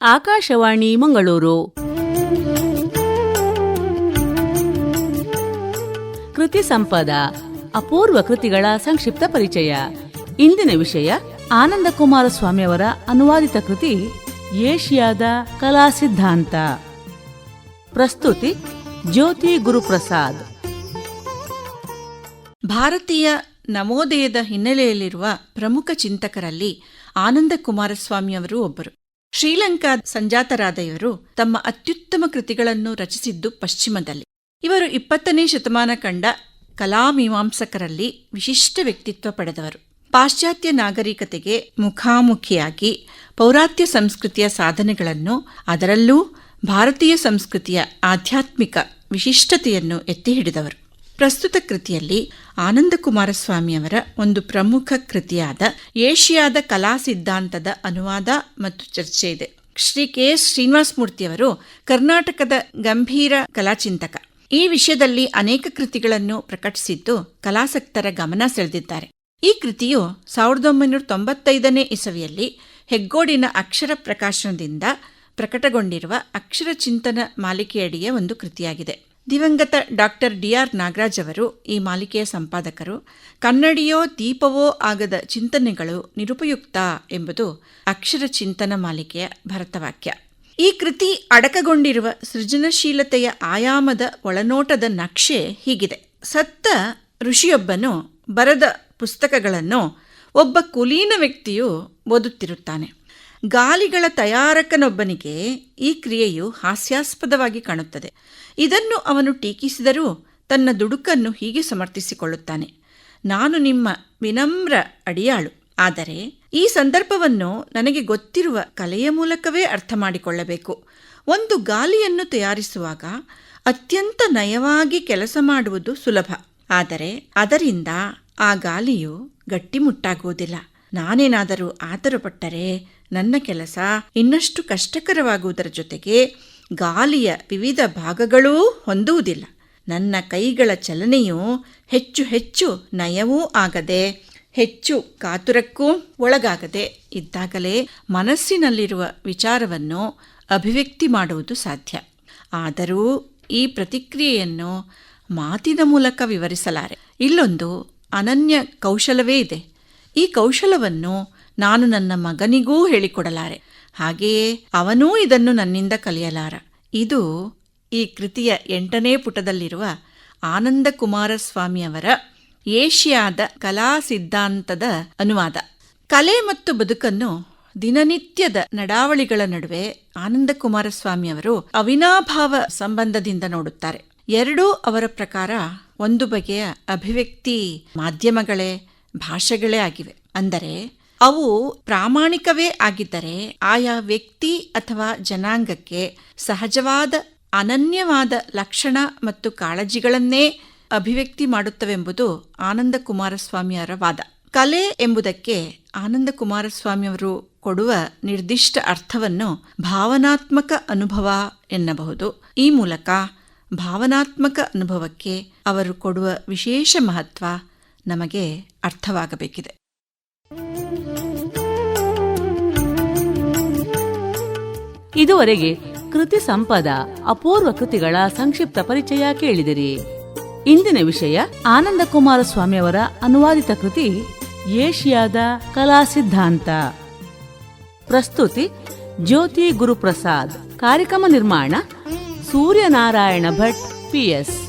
ಆಕಾಶವಾಣಿ ಮಂಗಳೂರು. ಕೃತಿ ಸಂಪದ, ಅಪೂರ್ವ ಕೃತಿಗಳ ಸಂಕ್ಷಿಪ್ತ ಪರಿಚಯ. ಇಂದಿನ ವಿಷಯ ಆನಂದ ಕುಮಾರ ಸ್ವಾಮಿಯವರ ಅನುವಾದಿತ ಕೃತಿ, ಏಷ್ಯಾದ ಕಲಾ ಸಿದ್ಧಾಂತ. ಪ್ರಸ್ತುತಿ ಜ್ಯೋತಿ ಗುರುಪ್ರಸಾದ್. ಭಾರತೀಯ ನವೋದಯದ ಹಿನ್ನೆಲೆಯಲ್ಲಿರುವ ಪ್ರಮುಖ ಚಿಂತಕರಲ್ಲಿ ಆನಂದ ಕುಮಾರಸ್ವಾಮಿಯವರು ಒಬ್ಬರು. ಶ್ರೀಲಂಕಾ ಸಂಜಾತರಾದ ಇವರು ತಮ್ಮ ಅತ್ಯುತ್ತಮ ಕೃತಿಗಳನ್ನು ರಚಿಸಿದ್ದು ಪಶ್ಚಿಮದಲ್ಲಿ. ಇವರು ಇಪ್ಪತ್ತನೇ ಶತಮಾನ ಕಂಡ ಕಲಾಮೀಮಾಂಸಕರಲ್ಲಿ ವಿಶಿಷ್ಟ ವ್ಯಕ್ತಿತ್ವ ಪಡೆದವರು. ಪಾಶ್ಚಾತ್ಯ ನಾಗರಿಕತೆಗೆ ಮುಖಾಮುಖಿಯಾಗಿ ಪೌರಾತ್ಯ ಸಂಸ್ಕೃತಿಯ ಸಾಧನೆಗಳನ್ನು, ಅದರಲ್ಲೂ ಭಾರತೀಯ ಸಂಸ್ಕೃತಿಯ ಆಧ್ಯಾತ್ಮಿಕ ವಿಶಿಷ್ಟತೆಯನ್ನು ಎತ್ತಿ ಹಿಡಿದವರು. ಪ್ರಸ್ತುತ ಕೃತಿಯಲ್ಲಿ ಆನಂದ ಕುಮಾರಸ್ವಾಮಿಯವರ ಒಂದು ಪ್ರಮುಖ ಕೃತಿಯಾದ ಏಷ್ಯಾದ ಕಲಾ ಸಿದ್ಧಾಂತದ ಅನುವಾದ ಮತ್ತು ಚರ್ಚೆ ಇದೆ. ಶ್ರೀ ಕೆ ಎಸ್ ಶ್ರೀನಿವಾಸಮೂರ್ತಿಯವರು ಕರ್ನಾಟಕದ ಗಂಭೀರ ಕಲಾಚಿಂತಕ. ಈ ವಿಷಯದಲ್ಲಿ ಅನೇಕ ಕೃತಿಗಳನ್ನು ಪ್ರಕಟಿಸಿದ್ದು ಕಲಾಸಕ್ತರ ಗಮನ ಸೆಳೆದಿದ್ದಾರೆ. ಈ ಕೃತಿಯು ಸಾವಿರದ ಒಂಬೈನೂರ ತೊಂಬತ್ತೈದನೇ ಇಸವಿಯಲ್ಲಿ ಹೆಗ್ಗೋಡಿನ ಅಕ್ಷರ ಪ್ರಕಾಶನದಿಂದ ಪ್ರಕಟಗೊಂಡಿರುವ ಅಕ್ಷರ ಚಿಂತನ ಮಾಲಿಕೆಯಡಿಯ ಒಂದು ಕೃತಿಯಾಗಿದೆ. ದಿವಂಗತ ಡಾಕ್ಟರ್ ಡಿಆರ್ ನಾಗರಾಜ್ ಅವರು, ಈ ಮಾಲಿಕೆಯ ಸಂಪಾದಕರು, ಕನ್ನಡಿಯೋ ದೀಪವೋ ಆಗದ ಚಿಂತನೆಗಳು ನಿರುಪಯುಕ್ತ ಎಂಬುದು ಅಕ್ಷರ ಚಿಂತನ ಮಾಲಿಕೆಯ ಭರತವಾಕ್ಯ. ಈ ಕೃತಿ ಅಡಕಗೊಂಡಿರುವ ಸೃಜನಶೀಲತೆಯ ಆಯಾಮದ ಒಳನೋಟದ ನಕ್ಷೆ ಹೀಗಿದೆ. ಸತ್ತ ಋಷಿಯೊಬ್ಬನು ಬರದ ಪುಸ್ತಕಗಳನ್ನು ಒಬ್ಬ ಕುಲೀನ ವ್ಯಕ್ತಿಯು ಓದುತ್ತಿರುತ್ತಾನೆ. ಗಾಲಿಗಳ ತಯಾರಕನೊಬ್ಬನಿಗೆ ಈ ಕ್ರಿಯೆಯು ಹಾಸ್ಯಾಸ್ಪದವಾಗಿ ಕಾಣುತ್ತದೆ. ಇದನ್ನು ಅವನು ಟೀಕಿಸಿದರೂ ತನ್ನ ದುಡುಕನ್ನು ಹೀಗೆ ಸಮರ್ಥಿಸಿಕೊಳ್ಳುತ್ತಾನೆ. ನಾನು ನಿಮ್ಮ ವಿನಮ್ರ ಅಡಿಯಾಳು. ಆದರೆ ಈ ಸಂದರ್ಭವನ್ನು ನನಗೆ ಗೊತ್ತಿರುವ ಕಲೆಯ ಮೂಲಕವೇ ಅರ್ಥ ಮಾಡಿಕೊಳ್ಳಬೇಕು ಒಂದು ಗಾಲಿಯನ್ನು ತಯಾರಿಸುವಾಗ ಅತ್ಯಂತ ನಯವಾಗಿ ಕೆಲಸ ಮಾಡುವುದು ಸುಲಭ. ಆದರೆ ಅದರಿಂದ ಆ ಗಾಲಿಯು ಗಟ್ಟಿಮುಟ್ಟಾಗುವುದಿಲ್ಲ. ನಾನೇನಾದರೂ ಆತರಪಟ್ಟರೆ ನನ್ನ ಕೆಲಸ ಇನ್ನಷ್ಟು ಕಷ್ಟಕರವಾಗುವುದರ ಜೊತೆಗೆ ಗಾಲಿಯ ವಿವಿಧ ಭಾಗಗಳೂ ಹೊಂದುವುದಿಲ್ಲ. ನನ್ನ ಕೈಗಳ ಚಲನೆಯು ಹೆಚ್ಚು ಹೆಚ್ಚು ನಯವೂ ಆಗದೆ, ಹೆಚ್ಚು ಕಾತುರಕ್ಕೂ ಒಳಗಾಗದೆ ಇದ್ದಾಗಲೇ ಮನಸ್ಸಿನಲ್ಲಿರುವ ವಿಚಾರವನ್ನು ಅಭಿವ್ಯಕ್ತಿ ಮಾಡುವುದು ಸಾಧ್ಯ. ಆದರೂ ಈ ಪ್ರತಿಕ್ರಿಯೆಯನ್ನು ಮಾತಿನ ಮೂಲಕ ವಿವರಿಸಲಾರೆ. ಇಲ್ಲೊಂದು ಅನನ್ಯ ಕೌಶಲವೇ ಇದೆ. ಈ ಕೌಶಲವನ್ನು ನಾನು ನನ್ನ ಮಗನಿಗೂ ಹೇಳಿಕೊಡಲಾರೆ. ಹಾಗೆಯೇ ಅವನೂ ಇದನ್ನು ನನ್ನಿಂದ ಕಲಿಯಲಾರ. ಇದು ಈ ಕೃತಿಯ ಎಂಟನೇ ಪುಟದಲ್ಲಿರುವ ಆನಂದ ಕುಮಾರಸ್ವಾಮಿಯವರ ಏಷ್ಯಾದ ಕಲಾ ಸಿದ್ಧಾಂತದ ಅನುವಾದ. ಕಲೆ ಮತ್ತು ಬದುಕನ್ನು ದಿನನಿತ್ಯದ ನಡಾವಳಿಗಳ ನಡುವೆ ಆನಂದ ಕುಮಾರಸ್ವಾಮಿಯವರು ಅವಿನಾಭಾವ ಸಂಬಂಧದಿಂದ ನೋಡುತ್ತಾರೆ. ಎರಡೂ ಅವರ ಪ್ರಕಾರ ಒಂದು ಬಗೆಯ ಅಭಿವ್ಯಕ್ತಿ ಮಾಧ್ಯಮಗಳೇ ಭಾಷೆಗಳೇ ಆಗಿವೆ. ಅಂದರೆ ಅವು ಪ್ರಾಮಾಣಿಕವೇ ಆಗಿದ್ದರೆ ಆಯಾ ವ್ಯಕ್ತಿ ಅಥವಾ ಜನಾಂಗಕ್ಕೆ ಸಹಜವಾದ, ಅನನ್ಯವಾದ ಲಕ್ಷಣ ಮತ್ತು ಕಾಳಜಿಗಳನ್ನೇ ಅಭಿವ್ಯಕ್ತಿ ಮಾಡುತ್ತವೆಂಬುದು ಆನಂದ ಕುಮಾರಸ್ವಾಮಿಯವರ ವಾದ. ಕಲೆ ಎಂಬುದಕ್ಕೆ ಆನಂದ ಕುಮಾರಸ್ವಾಮಿಯವರು ಕೊಡುವ ನಿರ್ದಿಷ್ಟ ಅರ್ಥವನ್ನು ಭಾವನಾತ್ಮಕ ಅನುಭವ ಎನ್ನಬಹುದು. ಈ ಮೂಲಕ ಭಾವನಾತ್ಮಕ ಅನುಭವಕ್ಕೆ ಅವರು ಕೊಡುವ ವಿಶೇಷ ಮಹತ್ವ ನಮಗೆ ಅರ್ಥವಾಗಬೇಕಿದೆ. ಇದುವರೆಗೆ ಕೃತಿ ಸಂಪದ ಅಪೂರ್ವ ಕೃತಿಗಳ ಸಂಕ್ಷಿಪ್ತ ಪರಿಚಯ ಕೇಳಿದಿರಿ. ಇಂದಿನ ವಿಷಯ ಆನಂದ ಕುಮಾರ ಸ್ವಾಮಿಯವರ ಅನುವಾದಿತ ಕೃತಿ ಏಷ್ಯಾದ ಕಲಾ ಸಿದ್ಧಾಂತ. ಪ್ರಸ್ತುತಿ ಜ್ಯೋತಿ ಗುರುಪ್ರಸಾದ್. ಕಾರ್ಯಕ್ರಮ ನಿರ್ಮಾಣ ಸೂರ್ಯನಾರಾಯಣ ಭಟ್ ಪಿಎಸ್